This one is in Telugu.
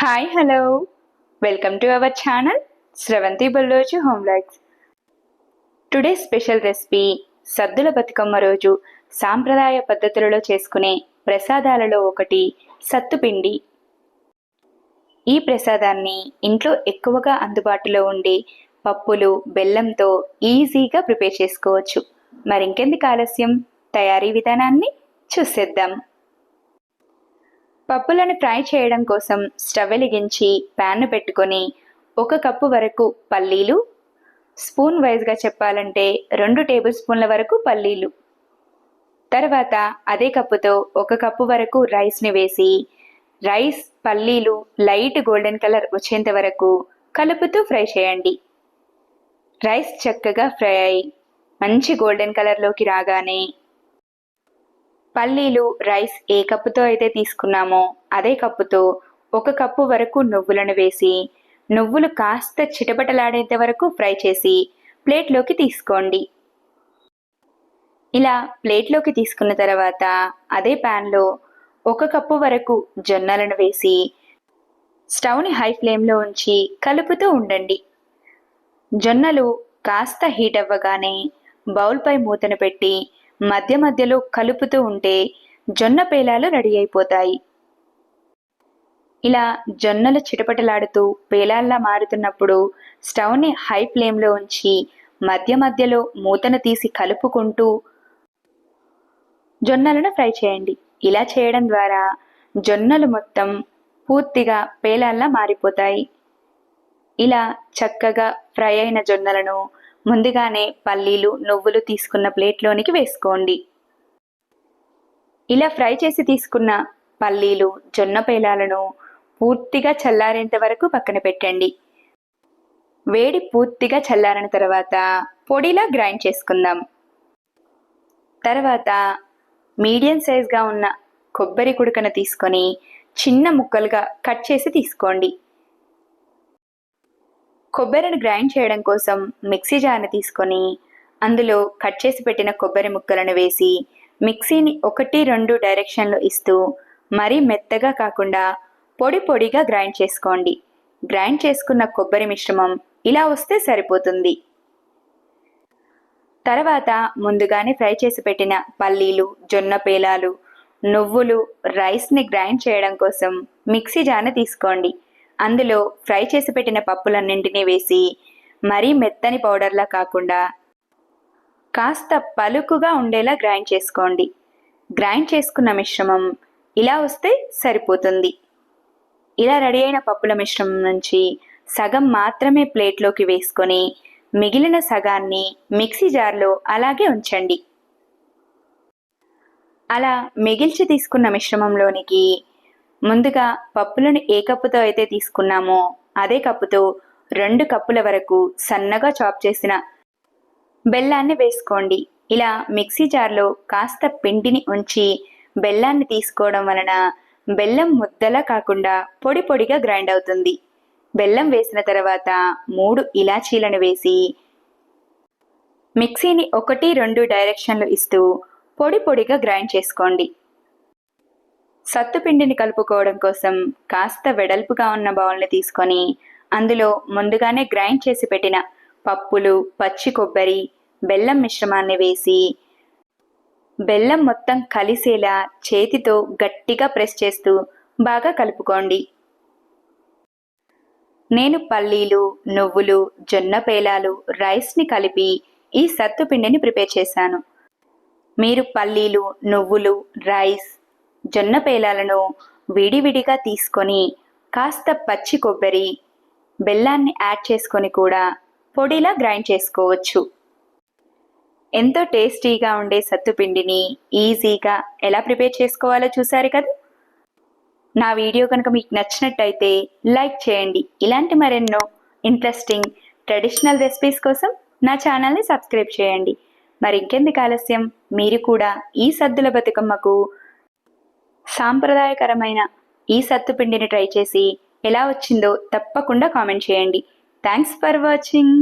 Hi hello welcome to our channel Sravanthi Balloju home likes today special recipe Saddula Bathukamma రోజు సాంప్రదాయ పద్ధతులలో చేసుకునే ప్రసాదాలలో ఒకటి సత్తుపిండి ఈ ప్రసాదాన్ని ఇంట్లో ఎక్కువగా అందుబాటులో ఉండే పప్పులు బెల్లంతో ఈజీగా ప్రిపేర్ చేసుకోవచ్చు. మరింకెందుకు ఆలస్యం? తయారీ విధానాన్ని చూసేద్దాం. పప్పులను ఫ్రై చేయడం కోసం స్టవ్ వెలిగించి ప్యాన్ను పెట్టుకొని ఒక కప్పు వరకు పల్లీలు స్పూన్ వైజ్గా చెప్పాలంటే రెండు టేబుల్ స్పూన్ల వరకు పల్లీలు. తర్వాత అదే కప్పుతో ఒక కప్పు వరకు రైస్ని వేసి రైస్ పల్లీలు లైట్ గోల్డెన్ కలర్ వచ్చేంత వరకు కలుపుతూ ఫ్రై చేయండి. రైస్ చక్కగా ఫ్రై అయి మంచి గోల్డెన్ కలర్లోకి రాగానే పల్లీలు రైస్ ఏ కప్పుతో అయితే తీసుకున్నామో అదే కప్పుతో ఒక కప్పు వరకు నువ్వులను వేసి నువ్వులు కాస్త చిటపటలాడేంత వరకు ఫ్రై చేసి ప్లేట్లోకి తీసుకోండి. ఇలా ప్లేట్లోకి తీసుకున్న తర్వాత అదే ప్యాన్లో ఒక కప్పు వరకు జొన్నలను వేసి స్టవ్ని హై ఫ్లేమ్లో ఉంచి కలుపుతూ ఉండండి. జొన్నలు కాస్త హీట్ అవ్వగానే బౌల్పై మూతను పెట్టి మధ్య మధ్యలో కలుపుతూ ఉంటే జొన్న పేలాలు రెడీ అయిపోతాయి. ఇలా జొన్నలు చిటపటలాడుతూ పేలాల్లా మారుతున్నప్పుడు స్టవ్ని హై ఫ్లేమ్లో ఉంచి మధ్య మధ్యలో మూతను తీసి కలుపుకుంటూ జొన్నలను ఫ్రై చేయండి. ఇలా చేయడం ద్వారా జొన్నలు మొత్తం పూర్తిగా పేలాల్లా మారిపోతాయి. ఇలా చక్కగా ఫ్రై అయిన జొన్నలను ముందుగానే పల్లీలు నువ్వులు తీసుకున్న ప్లేట్లోనికి వేసుకోండి. ఇలా ఫ్రై చేసి తీసుకున్న పల్లీలు జొన్న పేలాలను పూర్తిగా చల్లారేంత వరకు పక్కన పెట్టండి. వేడి పూర్తిగా చల్లారిన తర్వాత పొడిలా గ్రైండ్ చేసుకుందాం. తర్వాత మీడియం సైజ్గా ఉన్న కొబ్బరి కుడుకను తీసుకొని చిన్న ముక్కలుగా కట్ చేసి తీసుకోండి. కొబ్బరిని గ్రైండ్ చేయడం కోసం మిక్సీ జార్ని తీసుకొని అందులో కట్ చేసి పెట్టిన కొబ్బరి ముక్కలను వేసి మిక్సీని ఒకటి రెండు డైరెక్షన్లు ఇస్తూ మరీ మెత్తగా కాకుండా పొడి పొడిగా గ్రైండ్ చేసుకోండి. గ్రైండ్ చేసుకున్న కొబ్బరి మిశ్రమం ఇలా వస్తే సరిపోతుంది. తర్వాత ముందుగానే ఫ్రై చేసి పెట్టిన పల్లీలు జొన్న పేలాలు నువ్వులు రైస్ని గ్రైండ్ చేయడం కోసం మిక్సీ జార్ని తీసుకోండి. అందులో ఫ్రై చేసి పెట్టిన పప్పులన్నింటినీ వేసి మరీ మెత్తని పౌడర్లా కాకుండా కాస్త పలుకుగా ఉండేలా గ్రైండ్ చేసుకోండి. గ్రైండ్ చేసుకున్న మిశ్రమం ఇలా వస్తే సరిపోతుంది. ఇలా రెడీ అయిన పప్పుల మిశ్రమం నుంచి సగం మాత్రమే ప్లేట్లోకి వేసుకొని మిగిలిన సగాన్ని మిక్సీ జార్లో అలాగే ఉంచండి. అలా మిగిల్చి తీసుకున్న మిశ్రమంలోనికి ముందుగా పప్పులను ఏ కప్పుతో అయితే తీసుకున్నామో అదే కప్పుతో రెండు కప్పుల వరకు సన్నగా చాప్ చేసిన బెల్లాన్ని వేసుకోండి. ఇలా మిక్సీ జార్లో కాస్త పిండిని ఉంచి బెల్లాన్ని తీసుకోవడం వలన బెల్లం ముద్దలా కాకుండా పొడి పొడిగా గ్రైండ్ అవుతుంది. బెల్లం వేసిన తర్వాత మూడు ఇలాచీలను వేసి మిక్సీని ఒకటి రెండు డైరెక్షన్లు ఇస్తూ పొడి పొడిగా గ్రైండ్ చేసుకోండి. సత్తుపిండిని కలుపుకోవడం కోసం కాస్త వెడల్పుగా ఉన్న బౌల్ని తీసుకొని అందులో ముందుగానే గ్రైండ్ చేసి పెట్టిన పప్పులు పచ్చి కొబ్బరి బెల్లం మిశ్రమాన్ని వేసి బెల్లం మొత్తం కలిసేలా చేతితో గట్టిగా ప్రెస్ చేస్తూ బాగా కలుపుకోండి. నేను పల్లీలు నువ్వులు జొన్న పేలాలు రైస్ని కలిపి ఈ సత్తుపిండిని ప్రిపేర్ చేశాను. మీరు పల్లీలు నువ్వులు రైస్ జొన్న పేలాలను విడివిడిగా తీసుకొని కాస్త పచ్చి కొబ్బరి బెల్లాన్ని యాడ్ చేసుకొని కూడా పొడిలా గ్రైండ్ చేసుకోవచ్చు. ఎంతో టేస్టీగా ఉండే సత్తుపిండిని ఈజీగా ఎలా ప్రిపేర్ చేసుకోవాలో చూసారు కదా? నా వీడియో కనుక మీకు నచ్చినట్టయితే లైక్ చేయండి. ఇలాంటి మరెన్నో ఇంట్రెస్టింగ్ ట్రెడిషనల్ రెసిపీస్ కోసం నా ఛానల్ని సబ్స్క్రైబ్ చేయండి. మరి ఇంకెందుకు ఆలస్యం? మీరు కూడా ఈ సద్దుల బతుకమ్మకు సాంప్రదాయకరమైన ఈ సత్తుపిండిని ట్రై చేసి ఎలా వచ్చిందో తప్పకుండా కామెంట్ చేయండి. Thanks for watching